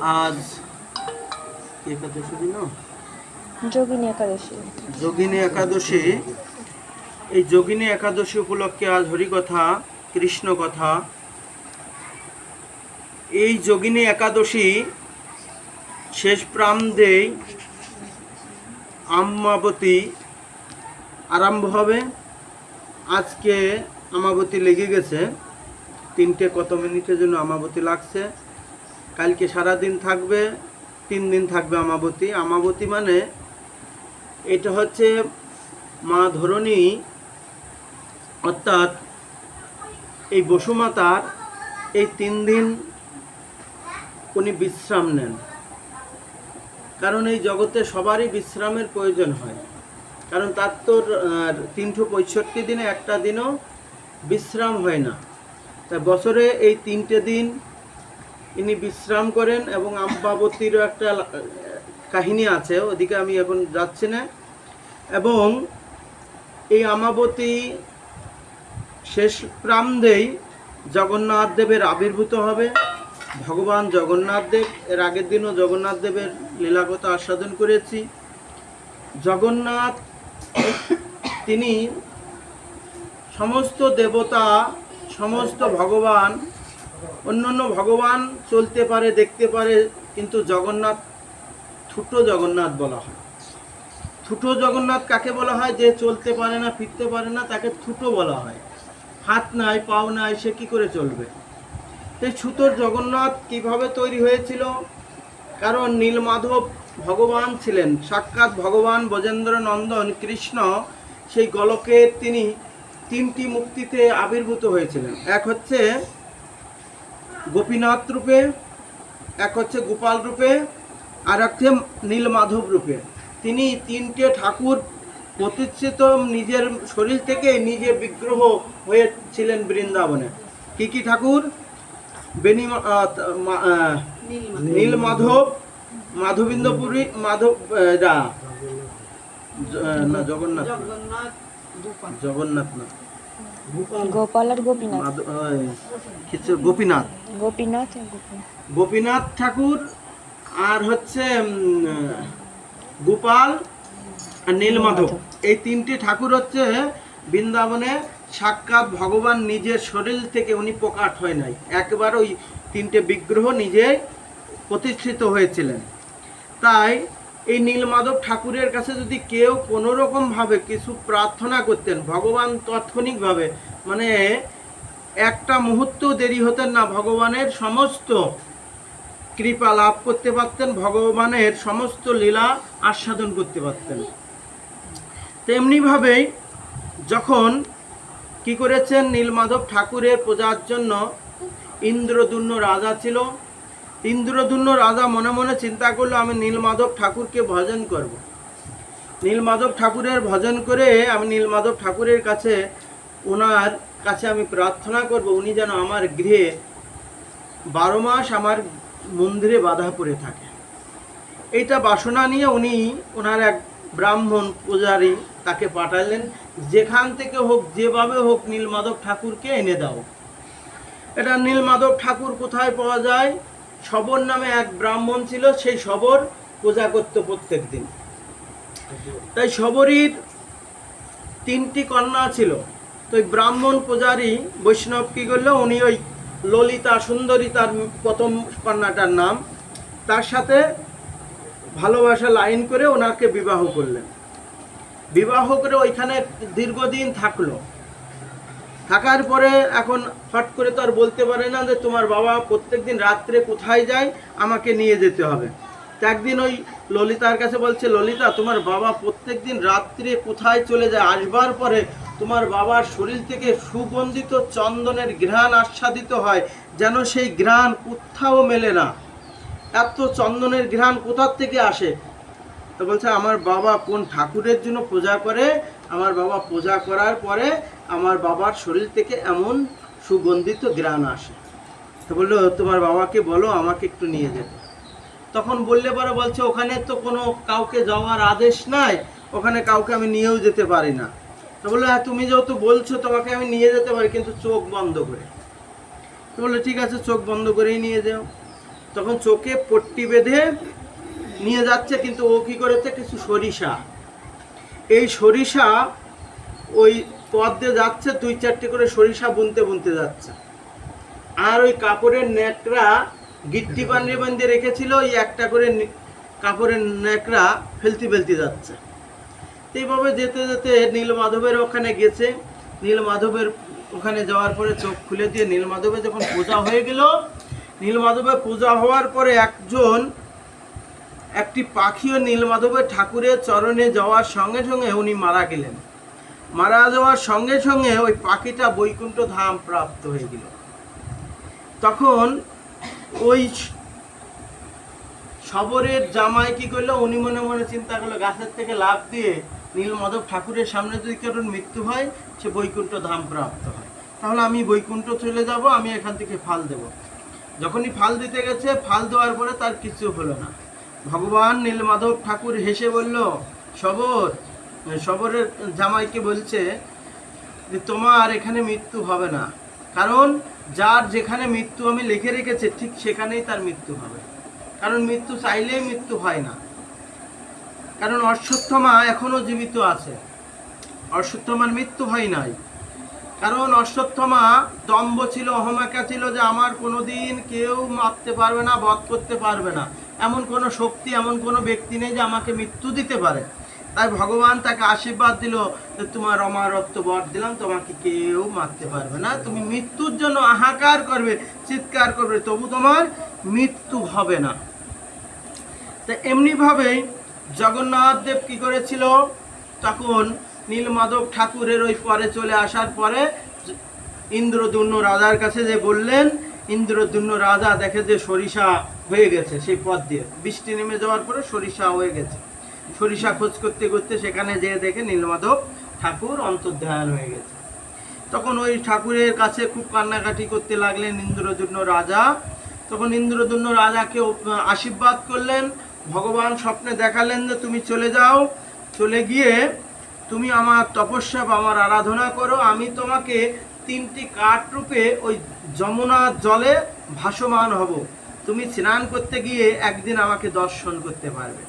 আজ একাদশী দিন? যোগিনী একাদশী। যোগিনী একাদশী। এই যোগিনী একাদশী উপলক্ষে আজ হরিকথা কৃষ্ণ কথা। এই যোগিনী একাদশী শেষ প্রান্তেই আমাবতী আরম্ভ হবে। আজকে আমাবতী লেগে গেছে। তিনটে কত মিনিটের জন্য আমাবতী লাগছে? কালকে সারা দিন থাকবে, তিন দিন থাকবে আমাবতী। আমাবতী মানে এটা হচ্ছে মা ধরণী অর্থাৎ এই বসুমাতার এই তিন দিন উনি বিশ্রাম নেন। কারণ এই জগতে সবারই বিশ্রামের প্রয়োজন হয়। কারণ তার তো তিনশো পঁয়ষট্টি দিনে একটা দিনও বিশ্রাম হয় না। তাই বছরে এই তিনটে দিন ইনি বিশ্রাম করেন এবং আম্বাবতীরও একটা কাহিনী আছে, ওদিকে আমি এখন যাচ্ছি না। এবং এই আমাবতী শেষ প্রান্তেই জগন্নাথ দেবের আবির্ভূত হবে। ভগবান জগন্নাথ দেব, এর আগের দিনও জগন্নাথ দেবের লীলাকথা আস্বাদন করেছি। জগন্নাথ তিনি সমস্ত দেবতা, সমস্ত ভগবান অন্যান্য ভগবান চলতে পারে, দেখতে পারে, কিন্তু জগন্নাথ ছোটো জগন্নাথ বলা হয়। ছোটো জগন্নাথ কাকে বলা হয়? যে চলতে পারে না, ফিরতে পারে না, তাকে ছোটো বলা হয়। হাত নাই, পাও নাই, সে কি করে চলবে? এই ছুতোর জগন্নাথ কীভাবে তৈরি হয়েছিল? কারণ নীলমাধব ভগবান ছিলেন। সাক্ষাৎ ভগবান বজেন্দ্র নন্দন কৃষ্ণ, সেই গলকে তিনি তিনটি মুক্তিতে আবির্ভূত হয়েছিলেন। এক হচ্ছে গোপীনাথ রূপে এক হচ্ছে গোপাল রূপে আর এক হচ্ছে নীলমাধব রূপে। তিনি তিনটে ঠাকুর প্রতিষ্ঠিত নিজের শরীর থেকে নিজে বিগ্রহ হয়েছিলেন বৃন্দাবনে। কি কি ঠাকুর? বেনি নীল মাধব মাধবিন্দপুরী মাধব না জগন্নাথ। না। জগন্নাথ না। গোপাল। আর গোপীনাথ। গোপীনাথ। গোপীনাথ গোপীনাথ। ঠাকুর আর হচ্ছে গোপাল আর নীলমাধব। এই তিনটি ঠাকুর হচ্ছে বৃন্দাবনে সাক্ষাৎ ভগবান নিজের শরীর থেকে উনি প্রকাট হয় নাই। একবার ওই তিনটে বিগ্রহ নিজে প্রতিষ্ঠিত হয়েছিলেন। তাই এই নীলমাধব ঠাকুরের কাছে যদি কেউ কোনো রকমভাবে কিছু প্রার্থনা করতেন, ভগবান তাৎক্ষণিকভাবে মানে একটা মুহূর্ত দেরি হতেন না, ভগবানের সমস্ত কৃপা লাভ করতে পারতেন, ভগবানের সমস্ত লীলা আস্বাদন করতে পারতেন। তেমনিভাবেই যখন কি করেছেন, নীলমাধব ঠাকুরের পূজার জন্য ইন্দ্রদুন্ন রাজা ছিল ইন্দ্রদুন্ন রাজা মনে মনে চিন্তা করল, আমি নীলমাধব ঠাকুরকে ভজন করব। নীলমাধব ঠাকুরের ভজন করে আমি নীলমাধব ঠাকুরের কাছে, ওনার কাছে আমি প্রার্থনা করব, উনি যেন আমার গৃহে বারো মাস আমার মন্দিরে বাধা পড়ে থাকে। এইটা বাসনা নিয়ে উনি ওনার এক ব্রাহ্মণ পূজারী তাকে পাঠালেন, যেখান থেকে হোক, যেভাবে হোক নীলমাধব ঠাকুরকে এনে দাও। এটা নীলমাধব ঠাকুর কোথায় পাওয়া যায়? সবর নামে এক ব্রাহ্মণ ছিল, সেই সবর পূজা করতো প্রত্যেক দিন। তাই সবরীর তিনটি কন্যা ছিল। তো ওই ব্রাহ্মণ পূজারী বৈষ্ণব কি করল? উনি ওই ললিতা সুন্দরী তার প্রথম কন্যাটার নাম। তার সাথে ভালোবাসা লাইন করে ওনাকে বিবাহ করলেন। বিবাহ করে ওইখানে দীর্ঘদিন থাকল। থাকার পরে এখন হট করে তো আর বলতে পারে না যে তোমার বাবা প্রত্যেক দিন রাত্রে কোথায় যায়, আমাকে নিয়ে যেতে হবে। একদিন ওই ললিতার কাছে বলছে, ললিতা, তোমার বাবা প্রত্যেক দিন রাত্রে কোথায় চলে যায়? আসবার পরে তোমার বাবার শরীর থেকে সুগন্ধিত চন্দনের ঘ্রাণ আস্বাদিত হয়, যেন সেই ঘ্রাণ কোথাও মেলে না। এত চন্দনের ঘ্রাণ কোথার থেকে আসে? তো বলছে, আমার বাবা কোন ঠাকুরের জন্য পূজা করে আমার বাবা পূজা করার পরে আমার বাবার শরীর থেকে এমন সুগন্ধিত ঘ্রাণ আসে। তো বলল, তোমার বাবাকে বলো, আমাকে একটু নিয়ে যেতে। তখন বললে পরে বলছে, ওখানে তো কোনো কাউকে যাওয়ার আদেশ নাই, ওখানে কাউকে আমি নিয়েও যেতে পারি না। তো বলল হ্যাঁ তুমি যেহেতু বলছো, তোমাকে আমি নিয়ে যেতে পারি, কিন্তু চোখ বন্ধ করে। তো বলল, ঠিক আছে, চোখ বন্ধ করেই নিয়ে যাও। তখন চোখে পট্টি বেঁধে নিয়ে যাচ্ছে, কিন্তু ও কি করেছে? কিছু সরিষা এই সরিষা ওই পথ দিয়ে যাচ্ছে, দুই চারটে করে সরিষা বুনতে বুনতে যাচ্ছে। আর ওই কাপড়ের ন্যাকড়া গিট্টি বানিয়ে বানিয়ে রেখেছিল, ওই একটা করে কাপড়ের ন্যাকড়া ফেলতে ফেলতে যাচ্ছে। এইভাবে যেতে যেতে নীলমাধবের ওখানে গেছে। নীলমাধবের ওখানে যাওয়ার পরে চোখ খুলে দিয়ে নীলমাধবের যখন পূজা হয়ে গেল, নীলমাধবের পূজা হওয়ার পরে একজন একটি পাখিও নীলমাধবের ঠাকুরের চরণে যাওয়ার সঙ্গে সঙ্গে উনি মারা গেলেন। মারা যাওয়ার সঙ্গে সঙ্গে ওই পাখিটা বৈকুণ্ঠ ধাম প্রাপ্ত হয়ে গেল। তখন ওই শবরের জামাই কি করল? উনি মনে মনে চিন্তা করল, গাছের থেকে লাভ দিয়ে নীলমাধব ঠাকুরের সামনে যদি কারোর মৃত্যু হয়, সে বৈকুণ্ঠ ধাম প্রাপ্ত হয়। তাহলে আমি বৈকুণ্ঠ চলে যাব, আমি এখান থেকে ফাল দেব। যখনই ফাল দিতে গেছে, ফাল দেওয়ার পরে তার কিছু হলো না। ভগবান নীলমাধব ঠাকুর হেসে বলল শবর শবরের জামাইকে বলছে যে, তোমার এখানে মৃত্যু হবে না। কারণ যার যেখানে মৃত্যু আমি লিখে রেখেছি, ঠিক সেখানেই তার মৃত্যু হবে। কারণ মৃত্যু চাইলেই মৃত্যু হয় না। কারণ অশ্বত্থমা এখনও জীবিত আছে। অশ্বত্থমার মৃত্যু হয় নাই। কারণ অশ্বত্থমা দম্ভ ছিল অহমাকা ছিল যে, আমার কোনোদিন কেউ মারতে পারবে না, বধ করতে পারবে না। এমন কোনো শক্তি, এমন কোনো ব্যক্তি নেই যে আমাকে মৃত্যু দিতে পারে। তাই ভগবান তাকে আশীর্বাদ দিল যে তোমার অমারত্ব বর দিলাম, তোমাকে কেউ মারতে পারবে না। তুমি মৃত্যুর জন্য হাহাকার করবে, চিৎকার করবে, তবু তোমার মৃত্যু হবে না। তা এমনিভাবেই জগন্নাথ দেব কি করেছিল? তখন নীলমাধব ঠাকুরের ওই পরে চলে আসার পরে ইন্দ্রদুন্ন রাজার কাছে যে বললেন ইন্দ্রদুন্ন রাজা দেখে যে সরিষা হয়ে গেছে সেই পথ দিয়ে। বৃষ্টি নেমে যাওয়ার পরে সরিষা হয়ে গেছে। সরিষা খোঁজ করতে করতে সেখানে যেয়ে দেখে নীলমাধব ঠাকুর অন্তর্ধান হয়ে গেছে। তখন ওই ঠাকুরের কাছে খুব কান্নাকাটি করতে লাগলেন ইন্দ্রদুন্ন রাজা। তখন ইন্দ্রদুন্ন রাজাকে আশীর্বাদ করলেন। ভগবান স্বপ্নে দেখালেন যে তুমি চলে যাও। চলে গিয়ে তুমি আমার তপস্যা বা আমার আরাধনা করো। আমি তোমাকে তিনটি কাঠ রূপে ওই যমুনার জলে ভাসমান হব। তুমি স্নান করতে গিয়ে একদিন আমাকে দর্শন করতে পারবে।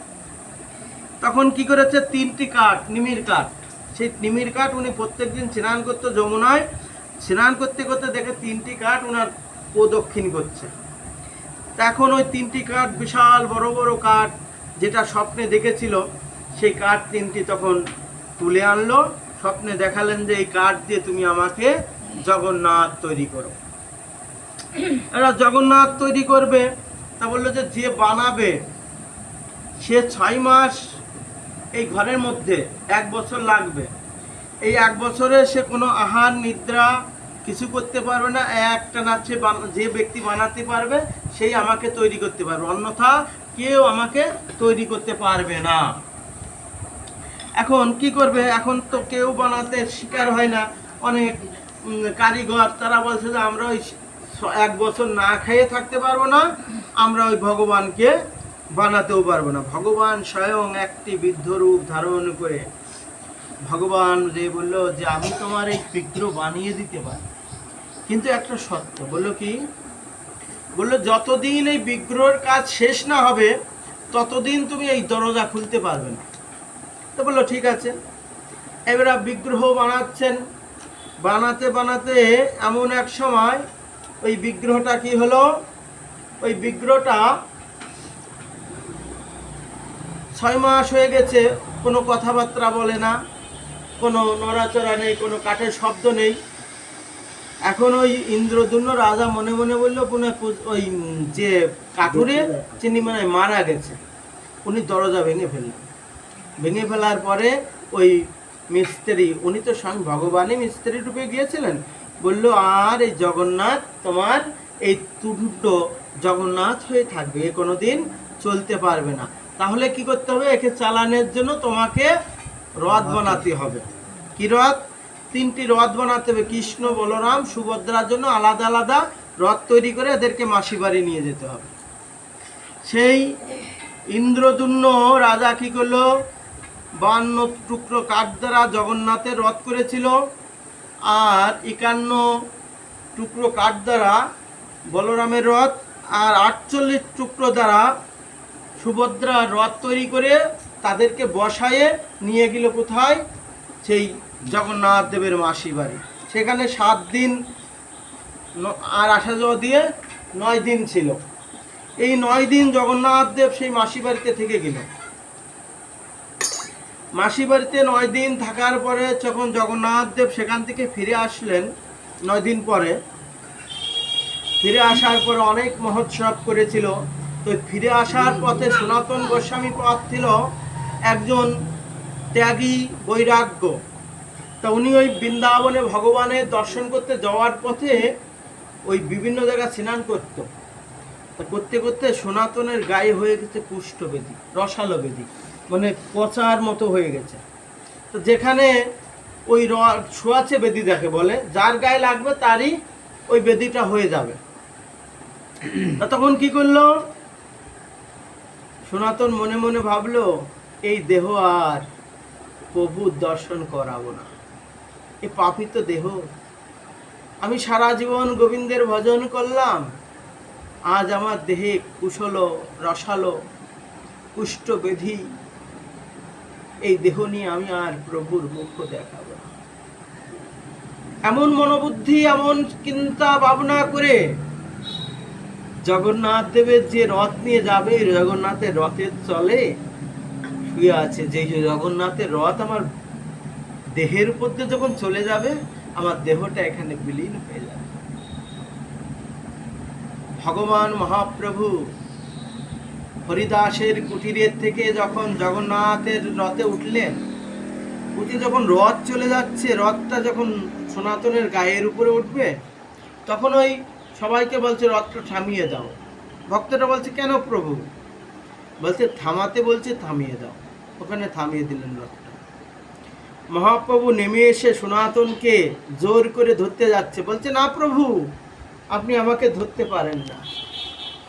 তখন কি করেছে? তিনটি কাঠ, নিমির কাঠ। সেই নিমির কাঠ উনি প্রত্যেকদিন স্নান করতো যমুনায়। স্নান করতে করতে দেখে তিনটি কাঠ ওনার প্রদক্ষিণ করছে। এখন ওই তিনটি কাঠ বিশাল বড় বড় কাঠ যেটা স্বপ্নে দেখেছিল, সেই কাঠ তিনটি তখন তুলে আনলো। স্বপ্নে দেখালেন যে এই কাঠ দিয়ে তুমি আমাকে জগন্নাথ তৈরি করো। এরা জগন্নাথ তৈরি করবে, তা বলল যে যে বানাবে, সে ছয় মাস এই ঘরের মধ্যে এক বছর লাগবে। এই এক বছরে সে কোনো আহার, নিদ্রা কিছু করতে পারবে না একটা না সে যে ব্যক্তি বানাতে পারবে, সেই আমাকে তৈরি করতে পারবে। অন্যথা কেউ আমাকে তৈরি করতে পারবে না। এখন কি করবে? এখন তো কেউ বানাতে শিকার হয় না। অনেক কারিগর, তারা বলছে যে আমরা ওই এক বছর না খেয়ে থাকতে পারব না, আমরা ওই ভগবানকে বানাতেও পারব না। ভগবান স্বয়ং একটি বৃদ্ধ রূপ ধারণ করে ভগবান যে বলল যে আমি তোমার এই বিগ্রহ বানিয়ে দিতে পারি। কিন্তু একটা সত্য, বলল কি? বলল, যতদিন এই বিগ্রহের কাজ শেষ না হবে, ততদিন তুমি এই দরজা খুলতে পারবে না। তো বলল, ঠিক আছে। এবার বিগ্রহ বানাচ্ছেন বানাতে বানাতে এমন এক সময় ওই বিগ্রহটা কি হলো? ওই বিগ্রহটা ছয় মাস হয়ে গেছে, কোনো কথাবার্তা বলে না, কোনো নড়াচড়া নেই, কোনো কাঠের শব্দ নেই। এখন ওই ইন্দ্রদুন্ন রাজা মনে মনে বলল, পুনে ওই যে কাঠুরে চিনি মানে মারা গেছে, উনি দরজা ভেঙে ফেললেন। ভেঙে ফেলার পরে ওই মিস্ত্রি। উনি তো স্বয়ং ভগবানই মিস্ত্রি রূপে গিয়েছিলেন। বলল আর এই জগন্নাথ তোমার এই দুটো জগন্নাথ হয়ে থাকবে। এ কোনোদিন চলতে পারবে না। তাহলে কি করতে হবে? একে চালানোর জন্য তোমাকে রথ বানাতে হবে। কি রথ? তিনটি রথ বানাতে হবে। কৃষ্ণ বলরাম সুভদ্রার জন্য আলাদা আলাদা রথ তৈরি করে এদেরকে মাসি বাড়ি নিয়ে যেতে হবে। সেই ইন্দ্রদুন্ন রাজা কি করল? বান্ন টুকরো কাঠ দ্বারা জগন্নাথের রথ করেছিল আর একান্ন টুকরো কাঠ দ্বারা বলরামের রথ আর আটচল্লিশ টুকরো দ্বারা সুভদ্রা রথ তৈরি করে তাদেরকে বসায়ে নিয়ে গেল কোথায়? সেই জগন্নাথ দেবের মাসি বাড়ি। সেখানে সাত দিন আর আসা যাওয়া দিয়ে নয় দিন ছিল। এই নয় দিন জগন্নাথ দেব সেই মাসি বাড়িতে থেকে গেল। মাসি বাড়িতে নয় দিন থাকার পরে যখন জগন্নাথ দেব সেখান থেকে ফিরে আসলেন, নয় দিন পরে, ফিরে আসার পরে অনেক মহোৎসব করেছিল। তো ফিরে আসার পথে সনাতন গোস্বামী পথ ছিল একজন ত্যাগী বৈরাগ্য। তা উনি ওই বৃন্দাবনে ভগবানের দর্শন করতে যাওয়ার পথে ওই বিভিন্ন জায়গায় স্নান করত। তা করতে করতে সনাতনের গায়ে হয়ে গেছে কুষ্ঠবেদী, রসালো বেদি। মানে পচার মতো হয়ে গেছে। তো যেখানে ওই র- ছোঁয়াচে বেদি যাকে বলে, যার গায়ে লাগবে তারই ওই বেদিটা হয়ে যাবে। তখন কি করল? সনাতন মনে মনে ভাবলো, এই দেহ আর প্রভুর দর্শন করাবো না। এ পাপিত দেহ। আমি সারা জীবন গোবিন্দের ভজন করলাম। আজ আমার দেহে কুশল, রসালো, কুষ্ঠ বেধি এই দেহ নিয়ে আমি আর প্রভুর মুখ দেখাবো এমন মনোবুদ্ধি, এমন চিন্তা ভাবনা করে জগন্নাথ দেবের যে রথ নিয়ে যাবে, জগন্নাথের রথের চলে শুয়ে আছে। যে জগন্নাথের রথ আমার দেহের উপর দিয়ে যখন চলে যাবে, আমার দেহটা এখানে বিলীন হয়ে যাবে। ভগবান মহাপ্রভু হরিদাসের কুটিরের থেকে যখন জগন্নাথের রথে উঠলেন উঠে যখন রথ চলে যাচ্ছে, রথটা যখন সনাতনের গায়ের উপরে উঠবে, তখন ওই সবাইকে বলছে, রথটা থামিয়ে দাও। ভক্তটা বলছে, কেন প্রভু? বলছে, থামাতে বলছে, থামিয়ে দাও। ওখানে থামিয়ে দিলেন রথটা। মহাপ্রভু নেমে এসে সনাতনকে জোর করে ধরতে যাচ্ছে। বলছে, না প্রভু, আপনি আমাকে ধরতে পারেন না।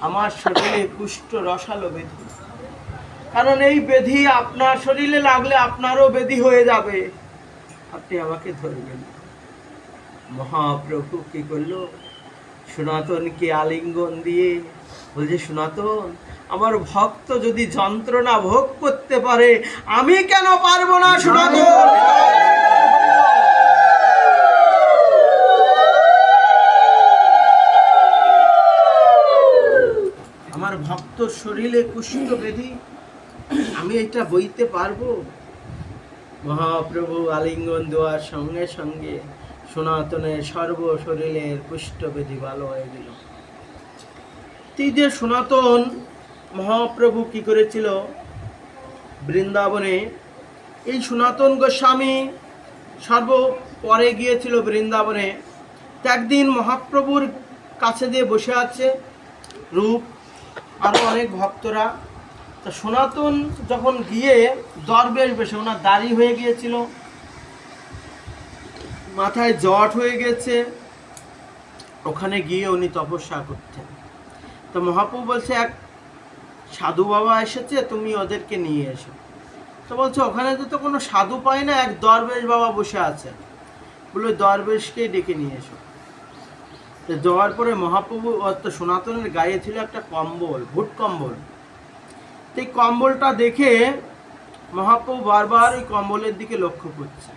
আমার শরীরে কুষ্ঠ রসালো বেধি কারণ এই বেধি আপনার শরীরে লাগলে আপনারও বেধি হয়ে যাবে। আপনি আমাকে ধরবেন। মহাপ্রভু কি করল? সনাতনকে আলিঙ্গন দিয়ে বলছে, সনাতন, আমার ভক্ত যদি যন্ত্রণা ভোগ করতে পারে, আমি কেন পারব না, সনাতন? ভক্ত শরীরে কুষ্ঠ বেধি আমি এটা বইতে পারব? মহাপ্রভু আলিঙ্গন দেওয়ার সঙ্গে সঙ্গে সনাতনের সর্ব শরীরের কুষ্ঠবেদী ভালো হয়ে গেল। এই যে সনাতন মহাপ্রভু কি করেছিল? বৃন্দাবনে এই সনাতন গোস্বামী সর্ব পরে গিয়েছিল বৃন্দাবনে। একদিন মহাপ্রভুর কাছে দিয়ে বসে আছে রূপ আরও অনেক ভক্তরা। তা সনাতন যখন গিয়ে দরবেশ বেশে ওনার দাড়ি হয়ে গিয়েছিল, মাথায় জট হয়ে গেছে, ওখানে গিয়ে উনি তপস্যা করতেন। তো মহাপ্রভু বলছে, এক সাধু বাবা এসেছে, তুমি ওদেরকে নিয়ে এসো। তো বলছে, ওখানে তো কোনো সাধু পাই না, এক দরবেশ বাবা বসে আছে। বলে দরবেশকেই ডেকে নিয়ে এসো। যাওয়ার পরে মহাপ্রভু অর্থাৎ সনাতনের গায়ে ছিল একটা কম্বল ভুট কম্বল। তো কম্বলটা দেখে মহাপ্রভু বারবার ওই কম্বলের দিকে লক্ষ্য করছে।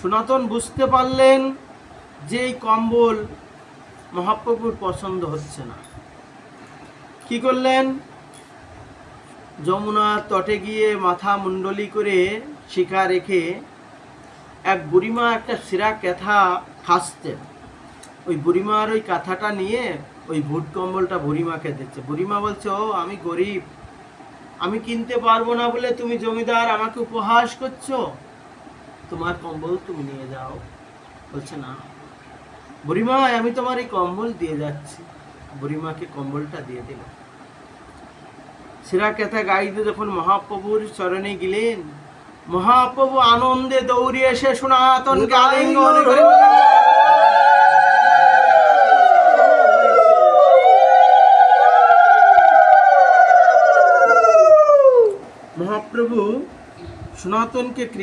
সনাতন বুঝতে পারলেন যে এই কম্বল মহাপ্রভুর পছন্দ হচ্ছে না। কি করলেন? যমুনার তটে গিয়ে মাথা মুন্ডলি করে শিখা রেখে এক বুড়িমা একটা সিরা ক্যাথা খাসতেন ওই বুড়িমার ওই কাঁথাটা নিয়ে ওই ভুট কম্বলটা বুড়িমাকে দিচ্ছে। বুড়িমা বলছে ও আমি গরিব। আমি কিনতে পারব না বলে তুমি জমিদার আমাকে উপহাস করছ? তোমার কম্বল তুমি নিয়ে যাও। বলছে না। বুড়িমা আমি তোমার এই কম্বল দিয়ে যাচ্ছি। বুড়িমাকে কম্বলটা দিয়ে দিল। সিরাকেতা গাইতে যখন মহাপ্রভুর চরণে গেলেন মহাপ্রভু আনন্দে দৌড়ে এসে সনাতনকে আলিঙ্গন করে মহাপ্রভু সনাতনকে কৃপা